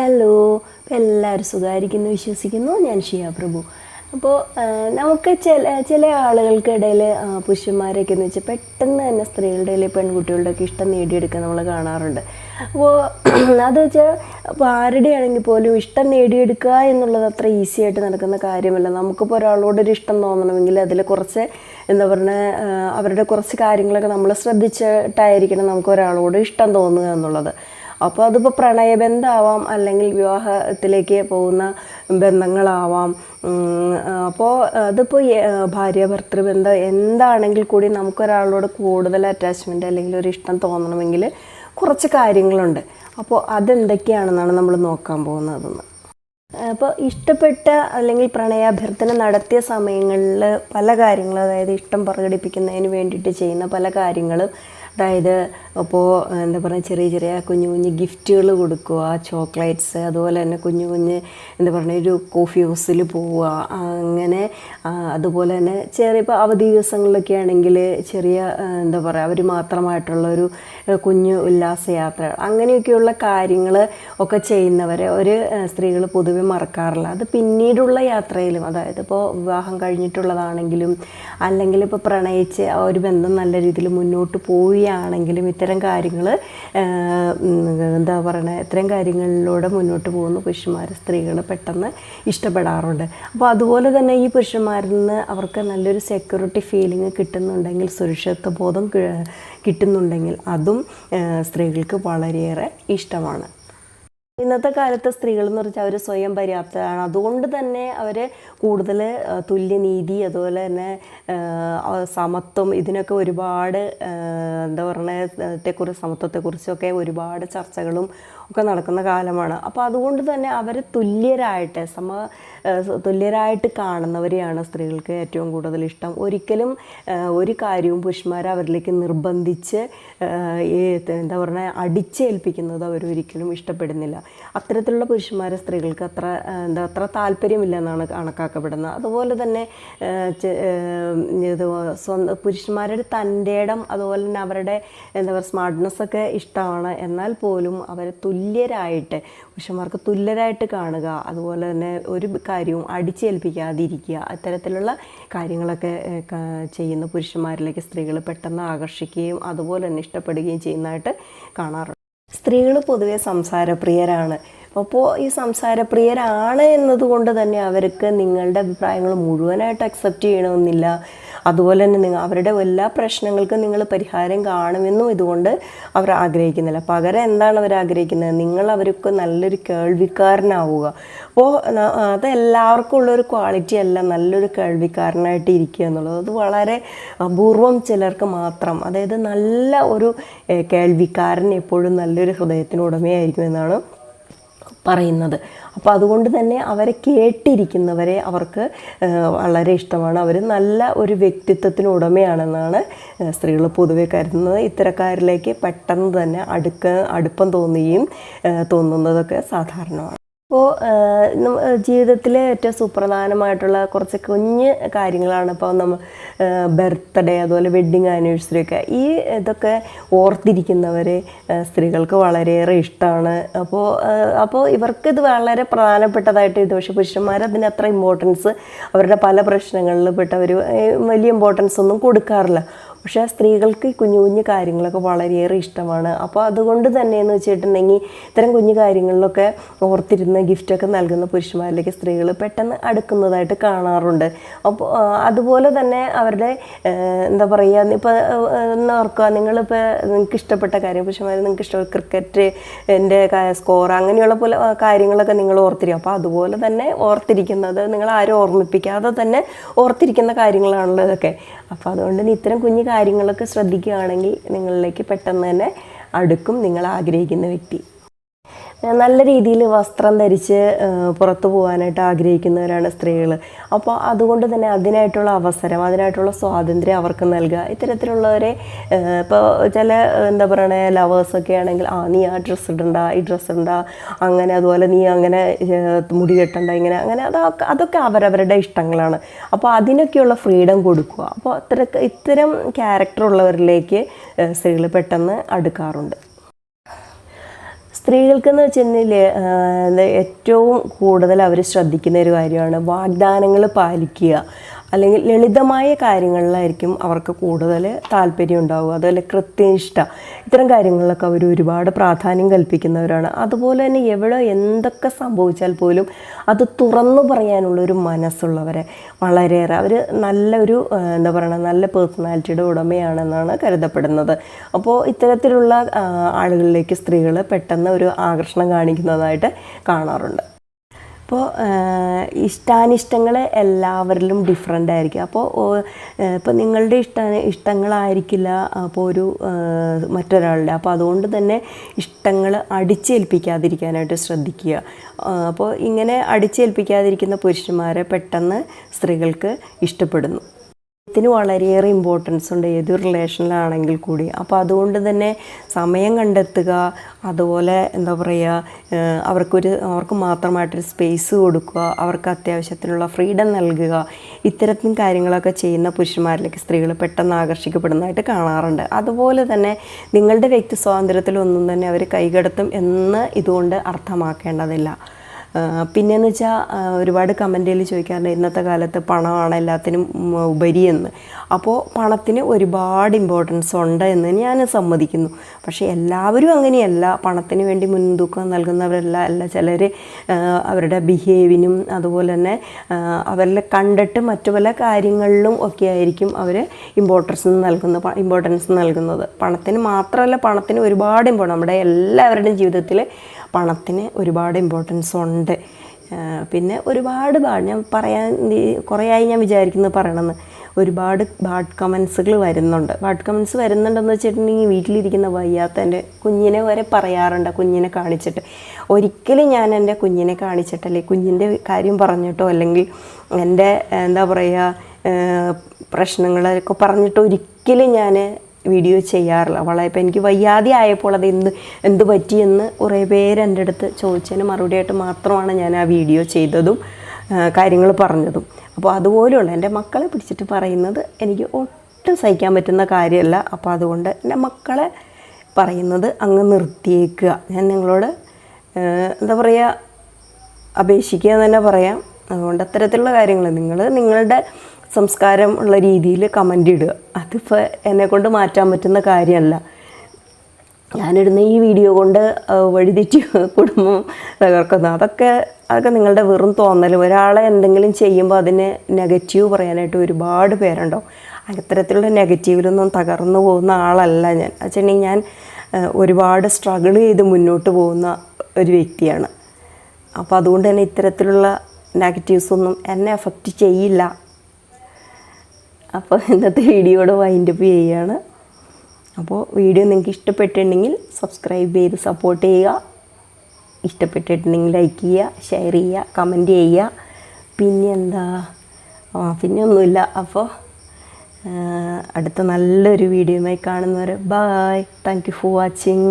Hello അപ്പോൾ എല്ലാവരും സുഖമായിരിക്കുന്നു വിശ്വസിക്കുന്നു. ഞാൻ ഷിയ പ്രഭു. അപ്പോൾ നമുക്ക് ചില ചില ആളുകൾക്കിടയിൽ പുരുഷന്മാരൊക്കെ എന്ന് വെച്ചാൽ പെട്ടെന്ന് തന്നെ സ്ത്രീകളുടെ ഇടയിൽ പെൺകുട്ടികളുടെ ഒക്കെ ഇഷ്ടം നേടിയെടുക്കാൻ നമ്മൾ കാണാറുണ്ട്. അപ്പോൾ അത് വെച്ചാൽ അപ്പോൾ ആരുടെ ആണെങ്കിൽ പോലും ഇഷ്ടം നേടിയെടുക്കുക എന്നുള്ളത് അത്ര ഈസി ആയിട്ട് നടക്കുന്ന കാര്യമല്ല. നമുക്കിപ്പോൾ ഒരാളോടൊരു ഇഷ്ടം തോന്നണമെങ്കിൽ അതിൽ കുറച്ച് എന്താ പറയുക അവരുടെ കുറച്ച് കാര്യങ്ങളൊക്കെ നമ്മൾ ശ്രദ്ധിച്ചിട്ടായിരിക്കണം നമുക്ക് ഒരാളോട് ഇഷ്ടം തോന്നുക എന്നുള്ളത്. അപ്പോൾ അതിപ്പോൾ പ്രണയബന്ധമാവാം അല്ലെങ്കിൽ വിവാഹത്തിലേക്ക് പോകുന്ന ബന്ധങ്ങളാവാം. അപ്പോൾ അതിപ്പോൾ ഭാര്യ ഭർത്തൃബന്ധം എന്താണെങ്കിൽ കൂടി നമുക്കൊരാളോട് കൂടുതൽ അറ്റാച്ച്മെന്റ് അല്ലെങ്കിൽ ഒരു ഇഷ്ടം തോന്നണമെങ്കിൽ കുറച്ച് കാര്യങ്ങളുണ്ട്. അപ്പോൾ അതെന്തൊക്കെയാണെന്നാണ് നമ്മൾ നോക്കാൻ പോകുന്നതെന്ന്. അപ്പോൾ ഇഷ്ടപ്പെട്ട അല്ലെങ്കിൽ പ്രണയാഭ്യർത്ഥന നടത്തിയ സമയങ്ങളിൽ പല കാര്യങ്ങളും അതായത് ഇഷ്ടം പ്രകടിപ്പിക്കുന്നതിന് വേണ്ടിയിട്ട് ചെയ്യുന്ന പല കാര്യങ്ങളും അതായത് അപ്പോൾ എന്താ പറയുക ചെറിയ ചെറിയ കുഞ്ഞു കുഞ്ഞു ഗിഫ്റ്റുകൾ കൊടുക്കുക ചോക്ലേറ്റ്സ് അതുപോലെ തന്നെ കുഞ്ഞു കുഞ്ഞ് എന്താ പറയുക ഒരു കോഫി ഹൗസിൽ പോവുക അങ്ങനെ അതുപോലെ തന്നെ ചെറിയ ഇപ്പോൾ അവധി ദിവസങ്ങളിലൊക്കെ ആണെങ്കിൽ ചെറിയ എന്താ പറയുക അവർ മാത്രമായിട്ടുള്ളൊരു ഒരു കുഞ്ഞു ഉല്ലാസയാത്ര അങ്ങനെയൊക്കെയുള്ള കാര്യങ്ങൾ ഒക്കെ ചെയ്യുന്നവരെ ഒരു സ്ത്രീകൾ പൊതുവെ മറക്കാറില്ല. അത് പിന്നീടുള്ള യാത്രയിലും അതായത് ഇപ്പോൾ വിവാഹം കഴിഞ്ഞിട്ടുള്ളതാണെങ്കിലും അല്ലെങ്കിൽ ഇപ്പോൾ പ്രണയിച്ച് ആ ഒരു ബന്ധം നല്ല രീതിയിൽ മുന്നോട്ട് പോവുകയാണെങ്കിലും ഇത്തരം കാര്യങ്ങൾ എന്താ പറയണത് ഇത്തരം കാര്യങ്ങളിലൂടെ മുന്നോട്ട് പോകുന്ന പുരുഷന്മാർ സ്ത്രീകൾ പെട്ടെന്ന് ഇഷ്ടപ്പെടാറുണ്ട്. അപ്പോൾ അതുപോലെ തന്നെ ഈ പുരുഷന്മാരിൽ നിന്ന് അവർക്ക് നല്ലൊരു സെക്യൂരിറ്റി ഫീലിംഗ് കിട്ടുന്നുണ്ടെങ്കിൽ സുരക്ഷിത്വ ബോധം കിട്ടുന്നുണ്ടെങ്കിൽ അതും സ്ത്രീകൾക്ക് വളരെയേറെ ഇഷ്ടമാണ്. ഇന്നത്തെ കാലത്തെ സ്ത്രീകൾ എന്ന് പറഞ്ഞാൽ അവർ സ്വയം പര്യാപ്തരാണ്. അതുകൊണ്ട് തന്നെ അവർ കൂടുതൽ തുല്യനീതി അതുപോലെ തന്നെ സമത്വം ഇതിനൊക്കെ ഒരുപാട് എന്താ പറയുക സമത്വത്തെക്കുറിച്ചൊക്കെ ഒരുപാട് ചർച്ചകളും ഒക്കെ നടക്കുന്ന കാലമാണ്. അപ്പോൾ അതുകൊണ്ട് തന്നെ അവർ തുല്യരായിട്ട് സമ തുല്യരായിട്ട് കാണുന്നവരെയാണ് സ്ത്രീകൾക്ക് ഏറ്റവും കൂടുതൽ ഇഷ്ടം. ഒരിക്കലും ഒരു കാര്യവും പുരുഷന്മാരെ അവരിലേക്ക് നിർബന്ധിച്ച് എന്താ പറയുക അടിച്ചേൽപ്പിക്കുന്നത് അവരൊരിക്കലും ഇഷ്ടപ്പെടുന്നില്ല. അത്തരത്തിലുള്ള പുരുഷന്മാരെ സ്ത്രീകൾക്ക് അത്ര എന്താ അത്ര താല്പര്യമില്ല എന്നാണ് കണക്കാക്കപ്പെടുന്നത്. അതുപോലെ തന്നെ ഇത് സ്വന്തം പുരുഷന്മാരുടെ തന്റെ ഇടം അതുപോലെ തന്നെ അവരുടെ എന്താ പറയുക സ്മാർട്ട്നെസ്സൊക്കെ ഇഷ്ടമാണ്. എന്നാൽ പോലും അവരെ തുല്യരായിട്ട് പുരുഷന്മാർക്ക് തുല്യരായിട്ട് കാണുക അതുപോലെ തന്നെ ഒരു കാര്യവും അടിച്ചേൽപ്പിക്കാതിരിക്കുക അത്തരത്തിലുള്ള കാര്യങ്ങളൊക്കെ ചെയ്യുന്ന പുരുഷന്മാരിലേക്ക് സ്ത്രീകൾ പെട്ടെന്ന് ആകർഷിക്കുകയും അതുപോലെ തന്നെ ഇഷ്ടപ്പെടുകയും ചെയ്യുന്നതായിട്ട് കാണാറുണ്ട്. സ്ത്രീകൾ പൊതുവെ സംസാരപ്രിയരാണ്. അപ്പോൾ ഈ സംസാരപ്രിയരാണ് എന്നതുകൊണ്ട് തന്നെ അവർക്ക് നിങ്ങളുടെ അഭിപ്രായങ്ങൾ മുഴുവനായിട്ട് അക്സെപ്റ്റ് ചെയ്യണമെന്നില്ല. അതുപോലെ തന്നെ നിങ്ങൾ അവരുടെ എല്ലാ പ്രശ്നങ്ങൾക്കും നിങ്ങൾ പരിഹാരം കാണുമെന്നും ഇതുകൊണ്ട് അവർ ആഗ്രഹിക്കുന്നില്ല. പകരം എന്താണ് അവർ ആഗ്രഹിക്കുന്നത്? നിങ്ങൾ അവർക്ക് നല്ലൊരു കേൾവിക്കാരനാവുക. അപ്പോൾ അത് എല്ലാവർക്കും ഉള്ളൊരു ക്വാളിറ്റി അല്ല നല്ലൊരു കേൾവിക്കാരനായിട്ട് ഇരിക്കുക എന്നുള്ളത്. അത് വളരെ അപൂർവം ചിലർക്ക് മാത്രം. അതായത് നല്ല ഒരു കേൾവിക്കാരൻ എപ്പോഴും നല്ലൊരു ഹൃദയത്തിന് ഉടമയായിരിക്കും എന്നാണ് പറയുന്നത്. അപ്പോൾ അതുകൊണ്ട് തന്നെ അവരെ കേട്ടിരിക്കുന്നവരെ അവർക്ക് വളരെ ഇഷ്ടമാണ്. അവർ നല്ല ഒരു വ്യക്തിത്വത്തിന് ഉടമയാണെന്നാണ് സ്ത്രീകൾ പൊതുവെ കരുതുന്നത്. ഇത്തരക്കാരിലേക്ക് പെട്ടെന്ന് തന്നെ അടുക്ക അടുപ്പം തോന്നുകയും തോന്നുന്നതൊക്കെ സാധാരണമാണ്. അപ്പോൾ ജീവിതത്തിലെ ഏറ്റവും സുപ്രധാനമായിട്ടുള്ള കുറച്ച് കുഞ്ഞ് കാര്യങ്ങളാണ് ഇപ്പോൾ നമ്മൾ ബർത്ത്ഡേ അതുപോലെ വെഡ്ഡിങ് ആനിവേഴ്സറി ഒക്കെ. ഈ ഇതൊക്കെ ഓർത്തിരിക്കുന്നവർ സ്ത്രീകൾക്ക് വളരെയേറെ ഇഷ്ടമാണ് അപ്പോൾ അപ്പോൾ ഇവർക്ക് ഇത് വളരെ പ്രധാനപ്പെട്ടതായിട്ട് ഇത് പക്ഷേ പുരുഷന്മാർ അതിന് അത്ര ഇമ്പോർട്ടൻസ് അവരുടെ പല പ്രശ്നങ്ങളിൽ പെട്ടവർ വലിയ ഇമ്പോർട്ടൻസ് ഒന്നും കൊടുക്കാറില്ല. പക്ഷേ സ്ത്രീകൾക്ക് ഈ കുഞ്ഞു കുഞ്ഞു കാര്യങ്ങളൊക്കെ വളരെയേറെ ഇഷ്ടമാണ്. അപ്പോൾ അതുകൊണ്ട് തന്നെയെന്ന് വെച്ചിട്ടുണ്ടെങ്കിൽ ഇത്തരം കുഞ്ഞു കാര്യങ്ങളിലൊക്കെ ഓർത്തിരുന്ന ഗിഫ്റ്റൊക്കെ നൽകുന്ന പുരുഷന്മാരിലേക്ക് സ്ത്രീകൾ പെട്ടെന്ന് അടുക്കുന്നതായിട്ട് കാണാറുണ്ട്. അപ്പോൾ അതുപോലെ തന്നെ അവരുടെ എന്താ പറയുക ഇപ്പോൾ ഓർക്കുക നിങ്ങളിപ്പോൾ നിങ്ങൾക്ക് ഇഷ്ടപ്പെട്ട കാര്യം പുരുഷന്മാർ നിങ്ങൾക്ക് ഇഷ്ടപ്പെട്ട ക്രിക്കറ്റ് എന്റെ സ്കോർ അങ്ങനെയുള്ള പോലെ കാര്യങ്ങളൊക്കെ നിങ്ങൾ ഓർത്തിരിക്കും. അപ്പോൾ അതുപോലെ തന്നെ ഓർത്തിരിക്കുന്നത് നിങ്ങൾ ആരും ഓർമ്മിപ്പിക്കാതെ തന്നെ ഓർത്തിരിക്കുന്ന കാര്യങ്ങളാണല്ലോ ഇതൊക്കെ അപ്പോൾ അതുകൊണ്ട് ഇത്തരം കുഞ്ഞു കാര്യങ്ങളൊക്കെ ശ്രദ്ധിക്കുകയാണെങ്കിൽ നിങ്ങളിലേക്ക് പെട്ടെന്ന് തന്നെ അടുക്കും. നിങ്ങൾ ആഗ്രഹിക്കുന്ന വ്യക്തി. നല്ല രീതിയിൽ വസ്ത്രം ധരിച്ച് പുറത്തു പോകാനായിട്ട് ആഗ്രഹിക്കുന്നവരാണ് സ്ത്രീകൾ അപ്പോൾ അതുകൊണ്ട് തന്നെ അതിനായിട്ടുള്ള അവസരം അതിനായിട്ടുള്ള സ്വാതന്ത്ര്യം അവർക്ക് നൽകുക. ഇത്തരത്തിലുള്ളവരെ ഇപ്പോൾ ചില എന്താ പറയണേ ലവേഴ്സൊക്കെ ആണെങ്കിൽ ആ നീ ആ ഡ്രസ്സ് ഇടണ്ട ഈ ഡ്രസ്സ് ഇടണ്ട അങ്ങനെ അതുപോലെ നീ അങ്ങനെ മുടി കെട്ടണ്ട ഇങ്ങനെ അങ്ങനെ അതൊക്കെ അതൊക്കെ അവരവരുടെ ഇഷ്ടങ്ങളാണ്. അപ്പോൾ അതിനൊക്കെയുള്ള ഫ്രീഡം കൊടുക്കുക. അപ്പോൾ അത്ര ഇത്തരം ക്യാരക്ടർ ഉള്ളവരിലേക്ക് സ്ത്രീകൾ പെട്ടെന്ന് അടുക്കാറുണ്ട്. സ്ത്രീകൾക്കെന്ന് വെച്ചിട്ടുണ്ടെങ്കിൽ ഏറ്റവും കൂടുതൽ അവർ ശ്രദ്ധിക്കുന്ന ഒരു കാര്യമാണ് വാഗ്ദാനങ്ങൾ പാലിക്കുക. അല്ലെങ്കിൽ ലളിതമായ കാര്യങ്ങളിലായിരിക്കും അവർക്ക് കൂടുതൽ താല്പര്യം ഉണ്ടാവുക. അതുപോലെ കൃത്യനിഷ്ഠ. ഇത്തരം കാര്യങ്ങളിലൊക്കെ അവർ ഒരുപാട് പ്രാധാന്യം കൽപ്പിക്കുന്നവരാണ്. അതുപോലെ തന്നെ എവിടെ എന്തൊക്കെ സംഭവിച്ചാൽ പോലും അത് തുറന്നു പറയാനുള്ള ഒരു മനസ്സുള്ളവരെ വളരെയേറെ. അവർ നല്ലൊരു എന്താ പറയുക നല്ല പേഴ്സണാലിറ്റിയുടെ ഉടമയാണെന്നാണ് കരുതപ്പെടുന്നത്. അപ്പോൾ ഇത്തരത്തിലുള്ള ആളുകളിലേക്ക് സ്ത്രീകൾ പെട്ടെന്ന് ഒരു ആകർഷണം കാണിക്കുന്നതായിട്ട് കാണാറുണ്ട്. അപ്പോൾ ഇഷ്ടാനിഷ്ടങ്ങൾ എല്ലാവരിലും ഡിഫറെന്റ് ആയിരിക്കും. അപ്പോൾ ഇപ്പോൾ നിങ്ങളുടെ ഇഷ്ട ഇഷ്ടങ്ങളായിരിക്കില്ല അപ്പോൾ ഒരു മറ്റൊരാളുടെ. അപ്പോൾ അതുകൊണ്ട് തന്നെ ഇഷ്ടങ്ങൾ അടിച്ചേൽപ്പിക്കാതിരിക്കാനായിട്ട് ശ്രദ്ധിക്കുക. അപ്പോൾ ഇങ്ങനെ അടിച്ചേൽപ്പിക്കാതിരിക്കുന്ന പുരുഷന്മാരെ പെട്ടെന്ന് സ്ത്രീകൾക്ക് ഇഷ്ടപ്പെടുന്നു. ത്തിന് വളരെയേറെ ഇമ്പോർട്ടൻസ് ഉണ്ട്. ഏത് റിലേഷനിലാണെങ്കിൽ കൂടി. അപ്പോൾ അതുകൊണ്ട് തന്നെ സമയം കണ്ടെത്തുക അതുപോലെ എന്താ പറയുക അവർക്കൊരു അവർക്ക് മാത്രമായിട്ടൊരു സ്പേസ് കൊടുക്കുക അവർക്ക് അത്യാവശ്യത്തിനുള്ള ഫ്രീഡം നൽകുക. ഇത്തരത്തിൽ കാര്യങ്ങളൊക്കെ ചെയ്യുന്ന പുരുഷന്മാരിലേക്ക് സ്ത്രീകൾ പെട്ടെന്ന് ആകർഷിക്കപ്പെടുന്നതായിട്ട് കാണാറുണ്ട്. അതുപോലെ തന്നെ നിങ്ങളുടെ വ്യക്തി സ്വാതന്ത്ര്യത്തിലൊന്നും തന്നെ അവർ കൈകടത്തും എന്ന് ഇതുകൊണ്ട് അർത്ഥമാക്കേണ്ടതില്ല. ആഹ് പിന്നെന്ന് വെച്ചാൽ ഒരുപാട് കമന്റുകൾ ചോദിക്കാറുണ്ട് ഇന്നത്തെ കാലത്ത് പണമാണ് എല്ലാത്തിനും ഉപരിയെന്ന്. അപ്പോൾ പണത്തിന് ഒരുപാട് ഇമ്പോർട്ടൻസ് ഉണ്ട് എന്ന് ഞാൻ സമ്മതിക്കുന്നു. പക്ഷേ എല്ലാവരും അങ്ങനെയല്ല. പണത്തിന് വേണ്ടി മുൻതൂക്കം നൽകുന്നവരല്ല. അല്ല ചിലർ അവരുടെ ബിഹേവിനും അതുപോലെ തന്നെ ആഹ് അവരെ കണ്ടിട്ട് മറ്റു പല കാര്യങ്ങളിലും ഒക്കെ ആയിരിക്കും അവർ ഇമ്പോർട്ടൻസ് നൽകുന്ന ഇമ്പോർട്ടൻസ് നൽകുന്നത്. പണത്തിന് മാത്രമല്ല പണത്തിന് ഒരുപാട് ഇമ്പോർട്ടൻ നമ്മുടെ എല്ലാവരുടെയും ജീവിതത്തിൽ പണത്തിന് ഒരുപാട് ഇമ്പോർട്ടൻസ് ഉണ്ട്. പിന്നെ ഒരുപാട് ബാഡ് ഞാൻ പറയാൻ കുറേയായി ഞാൻ വിചാരിക്കുന്നത് പറയണമെന്ന്. ഒരുപാട് ബാഡ് കമൻസുകൾ വരുന്നുണ്ട്. ബാഡ് കമൻസ് വരുന്നുണ്ടെന്ന് വെച്ചിട്ടുണ്ടെങ്കിൽ വീട്ടിലിരിക്കുന്ന വയ്യാത്ത എന്റെ കുഞ്ഞിനെ വരെ പറയാറുണ്ട് കുഞ്ഞിനെ കാണിച്ചിട്ട്. ഒരിക്കലും ഞാൻ എന്റെ കുഞ്ഞിനെ കാണിച്ചിട്ടല്ലേ കുഞ്ഞിന്റെ കാര്യം പറഞ്ഞിട്ടോ അല്ലെങ്കിൽ എന്റെ എന്താ പറയുക പ്രശ്നങ്ങളൊക്കെ പറഞ്ഞിട്ട് ഒരിക്കലും ഞാൻ വീഡിയോ ചെയ്യാറില്ല അവളെ ഇപ്പം എനിക്ക് വയ്യാതെ ആയപ്പോൾ അത് എന്ത് എന്ത് പറ്റിയെന്ന് കുറേ പേര് എന്റെ അടുത്ത് ചോദിച്ചതിന് മറുപടിയായിട്ട് മാത്രമാണ് ഞാൻ ആ വീഡിയോ ചെയ്തതും കാര്യങ്ങൾ പറഞ്ഞതും. അപ്പോൾ അതുപോലെയുള്ള എന്റെ മക്കളെ പിടിച്ചിട്ട് പറയുന്നത് എനിക്ക് ഒട്ടും സഹിക്കാൻ പറ്റുന്ന കാര്യമല്ല. അപ്പോൾ അതുകൊണ്ട് എന്റെ മക്കളെ പറയുന്നത് അങ്ങ് നിർത്തിയേക്കുക. ഞാൻ നിങ്ങളോട് എന്താ പറയുക അപേക്ഷിക്കുക എന്ന് തന്നെ പറയാം. അതുകൊണ്ട് അത്തരത്തിലുള്ള കാര്യങ്ങൾ നിങ്ങൾ നിങ്ങളുടെ സംസ്കാരം ഉള്ള രീതിയിൽ കമന്റ് ഇടുക. അതിപ്പോൾ എന്നെ കൊണ്ട് മാറ്റാൻ പറ്റുന്ന കാര്യമല്ല. ഞാനിടുന്ന ഈ വീഡിയോ കൊണ്ട് വഴിതെറ്റി കുടുംബം തകർക്കുന്നു. അതൊക്കെ അതൊക്കെ നിങ്ങളുടെ വെറും തോന്നൽ ഒരാളെ എന്തെങ്കിലും ചെയ്യുമ്പോൾ അതിന് നെഗറ്റീവ് പറയാനായിട്ട് ഒരുപാട് പേരുണ്ടാവും അത്തരത്തിലുള്ള നെഗറ്റീവിലൊന്നും തകർന്നു പോകുന്ന ആളല്ല ഞാൻ. വെച്ചിട്ടുണ്ടെങ്കിൽ ഞാൻ ഒരുപാട് സ്ട്രഗിൾ ചെയ്ത് മുന്നോട്ട് പോകുന്ന ഒരു വ്യക്തിയാണ്. അപ്പോൾ അതുകൊണ്ട് തന്നെ ഇത്തരത്തിലുള്ള നെഗറ്റീവ്സ് ഒന്നും എന്നെ എഫക്റ്റ് ചെയ്യില്ല. അപ്പോൾ ഇന്നത്തെ വീഡിയോയുടെ വൈൻഡപ്പ് ചെയ്യുകയാണ് അപ്പോൾ വീഡിയോ നിങ്ങൾക്ക് ഇഷ്ടപ്പെട്ടിട്ടുണ്ടെങ്കിൽ സബ്സ്ക്രൈബ് ചെയ്ത് സപ്പോർട്ട് ചെയ്യുക. ഇഷ്ടപ്പെട്ടിട്ടുണ്ടെങ്കിൽ ലൈക്ക് ചെയ്യുക ഷെയർ ചെയ്യുക കമന്റ് ചെയ്യുക. പിന്നെ എന്താ? ആ പിന്നെ ഒന്നുമില്ല. അപ്പോൾ അടുത്ത നല്ലൊരു വീഡിയോയുമായി കാണുന്നവരെ bye thank you for watching